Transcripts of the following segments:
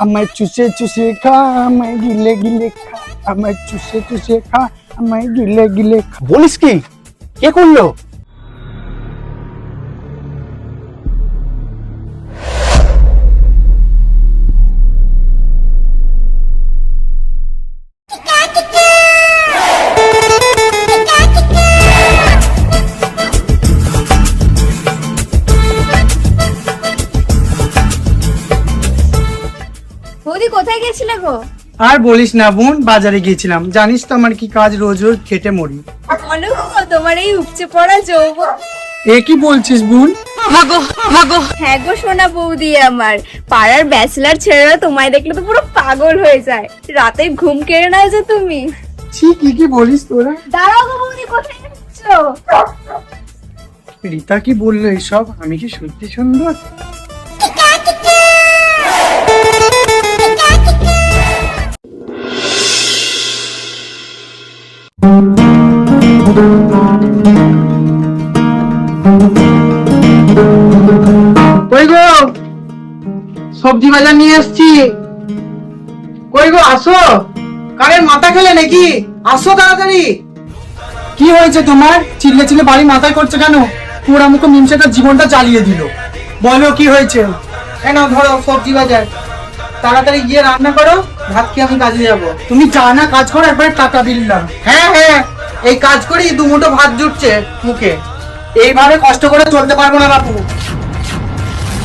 আমায় চুষে চুষে খা আমায় গিলে গিলে খা আমায় চুষে চুষে খা আমায় গিলে গিলে খা বলিস কি কে করল কোথায় গেছিলে গো? আর বলিস না বোন বাজারে গিয়েছিলাম। জানিস তো আমার কি কাজ রোজ রোজ খেটে মরি। তোমার এই উপচে পড়া যৌবন। এ কি বলছিস বোন? হ্যাঁ গো সোনা বৌদি আমার পাড়ার ব্যাচেলার ছেলেরা তোমায় দেখলে তো পুরো পাগল হয়ে যায়। রাতে ঘুম কেড়ে নাও যে তুমি। ছি কি কি বলিস তোরা? দাঁড়াও গো বৌদি কোথায় যাচ্ছ? রীতা কি বলল এসব? আমি কি সত্যি সুন্দর? কই গো? সবজি বাজার নিয়ে এসছি। কই গো, আসো? কারের মাথা খেলে নাকি? আসো তাড়াতাড়ি। কি হয়েছে তোমার? চিল্লে চিল্লে বাড়ি মাথায় করছে কেন? পুরা মুখ মিমসেটা জীবনটা জ্বালিয়ে দিল। বলো কি হয়েছে? কেন ধরো সবজি বাজার। তাড়াতাড়ি গিয়ে রান্না করো, ভাত খেয়ে আমি কাজে যাব। তুমি যা না কাজ করো, একবার টাকা দিলাম হ্যাঁ হ্যাঁ এই কাজ করি, দু মুঠো ভাত জুটছে মুখে। এইভাবে কষ্ট করে চলতে পারব না বাপু।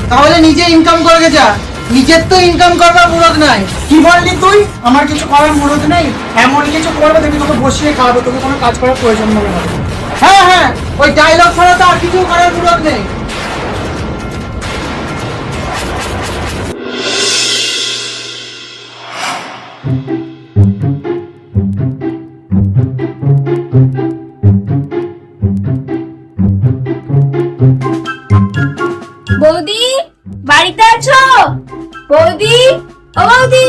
তাহলে নিজে ইনকাম করে যা। নিজের তো ইনকাম করবার মুরত নাই। কি বললি তুই? আমার কিছু করার মুরত নেই। এমন কিছু করবে তুমি তোকে বসিয়ে খাওয়াবো। তোকে কোনো কাজ করার প্রয়োজন হবে। হ্যাঁ হ্যাঁ ওই ডায়লগ ছাড়া তো আর কিছু করার মুরত নেই। বৌদি বাড়িতে আছো? বৌদি ও বৌদি।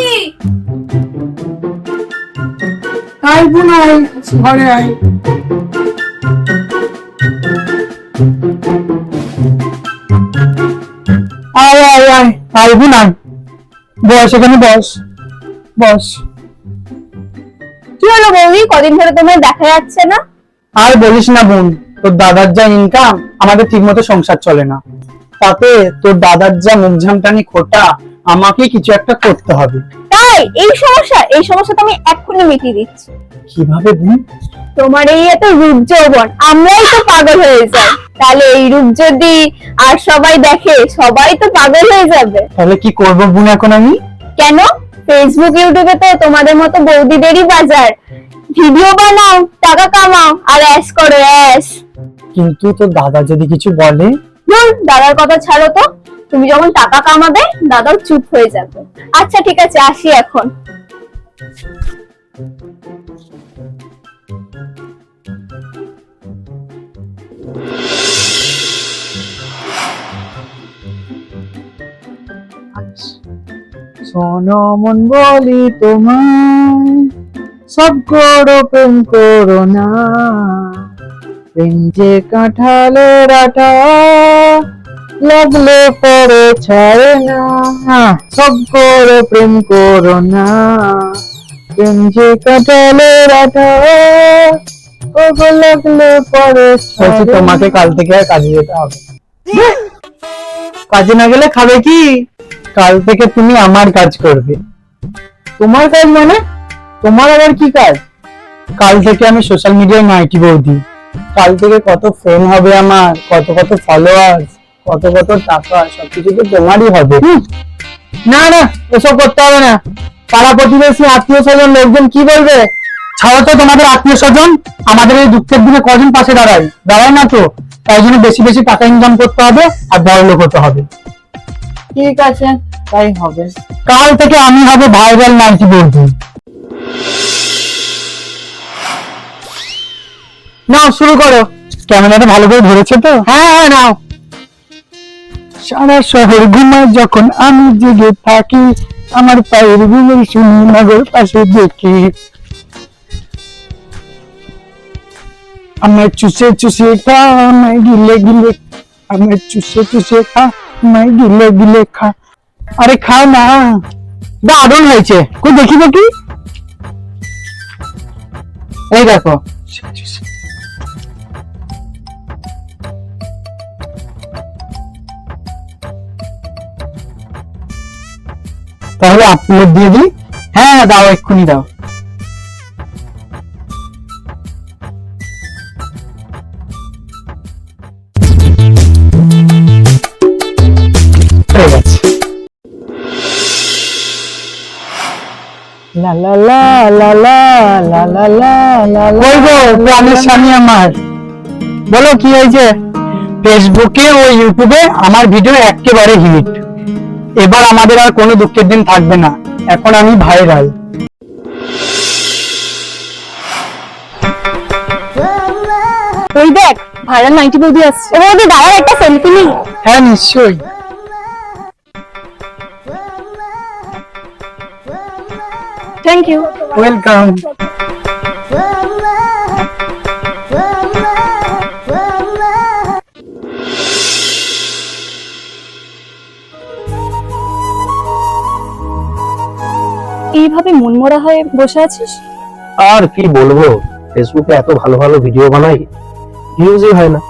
আই বোন আই ঘরে আই আয় আয় আয় আই বোন আয়। বস এখানে বস বস। কি হলো বৌদি? কদিন ধরে তোমায় দেখা যাচ্ছে না? আর বলিস না বোন তোর দাদার যা ইনকাম আমাদের ঠিক মতো সংসার চলে না। তাতে তোর দাদার যা মুখ ঝামটানি খোটা আমাকে কিছু একটা করতে হবে। তাই? এই সমস্যা? এই সমস্যা তো আমি এক্ষুনি মিটিয়ে দিচ্ছি। কীভাবে বোন তোমার এই এত রূপ যৌবন আমরাই তো পাগল হয়ে যাই। তাহলে এই রূপ যদি আর সবাই দেখে সবাই তো পাগল হয়ে যাবে। তাহলে কি করব বোন এখন আমি? কেন? ফেসবুক ইউটিউবে তো তোমাদের মতো বৌদিদেরই বাজার। ভিডিও বানাও টাকা কামাও আর অ্যাশ করো অ্যাশ কিন্তু তোর দাদা যদি কিছু বলে? দাদার কথা ছাড়ো তো। তুমি যখন টাকা কামাবে দাদাও চুপ হয়ে যাবে। আচ্ছা ঠিক আছে আসি এখন। শোনো মন বলি তোমায়। সব করো প্রেম করো না। প্রেম যে কাঁঠালের আটা লাগলে পরে ছাড়ে না। সব করো প্রেম করো না। প্রেম যে কাঁঠালের আটা লাগলে পরে তোমাকে কাল থেকে আর কাজে যেতে হবে। কাজে না গেলে খাবে কি? কাল থেকে তুমি আমার কাজ করবে। তোমার কাজ মানে? তোমার আবার কি কাজ? কাল থেকে আমি সোশ্যাল মিডিয়ায় নাইটি বৌদি। কাল থেকে কত ফ্রেন্ড হবে আমার কত কত ফলোয়ার্স কত কত টাকা সবকিছু তো তোমারই হবে। না না এসব করতে হবে না। পাড়া প্রতিবেশী আত্মীয় স্বজন লোকজন কি বলবে? ছাড়ো তো তোমাদের আত্মীয় স্বজন। আমাদের এই দুঃখের দিনে কজন পাশে দাঁড়ায়? দাঁড়ায় না তো। তাই জন্য বেশি বেশি টাকা ইনকাম করতে হবে আর বড় লোক হতে হবে। ঠিক আছে তাই হবে। কাল থেকে আমি হবে ভাইরাল নাইটি বলব নাও শুরু করো। ক্যামেরাটা ভালো করে ধরেছে তো? হ্যাঁ হ্যাঁ নাও। সারা শহর ঘুমায় যখন আমি জেগে থাকি আমার পায়ের ঘুমের শুনি নগর পাশে দেখি। আমায় চুষে চুষে খা আমায় গিলে গিলে আমায় চুষে চুষে খা আমায় গিলে গিলে খা। আরে খাও না। দারুণ হয়েছে। কই দেখি দেখি। এই দেখো তাহলে আপলোড দিয়ে দিই। হ্যাঁ দাও এক্ষুনি দাও। আমার। বলো কি হয়েছে? ফেসবুকে ও ইউটিউবে আমার ভিডিও একেবারে হিট। এবার আমাদের আর কোনো দুঃখের দিন থাকবে না। এখন আমি ভাইরাল ওই দেখ ভাইরাল নাইটি বৌদি আসছে। ও বৌদি একটা সেলফি নিই। হ্যাঁ নিশ্চয়ই। থ্যাংক ইউ ওয়েলকাম এইভাবে মনমরা হয়ে বসে আছিস? আর কি বলব? ফেসবুকে এত ভালো ভালো ভিডিও বানাই ভিউজই হয় না।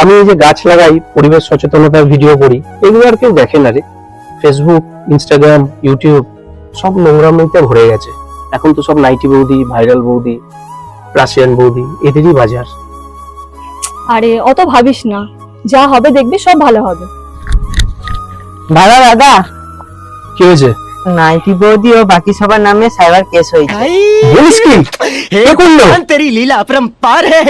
আমি এই যে গাছ লাগাই পরিবেশ সচেতনতার ভিডিও করি এগুলো আর কেউ দেখে না রে। ফেসবুক ইনস্টাগ্রাম ইউটিউব সব নোংরামিতে ভরে গেছে। এখন তো সব নাইটি বৌদি ভাইরাল বৌদি রাশিয়ান বৌদি এদেরই বাজার। আরে অত ভাবিস না। যা হবে দেখবি সব ভালো হবে। দাদা দাদা। কি হয়েছে? নাইটি বৌদি ও বাকি সবার নামে সাইবার কেস হয়েছে বলিস কি কে করলো तेरी लीला अपरंपार है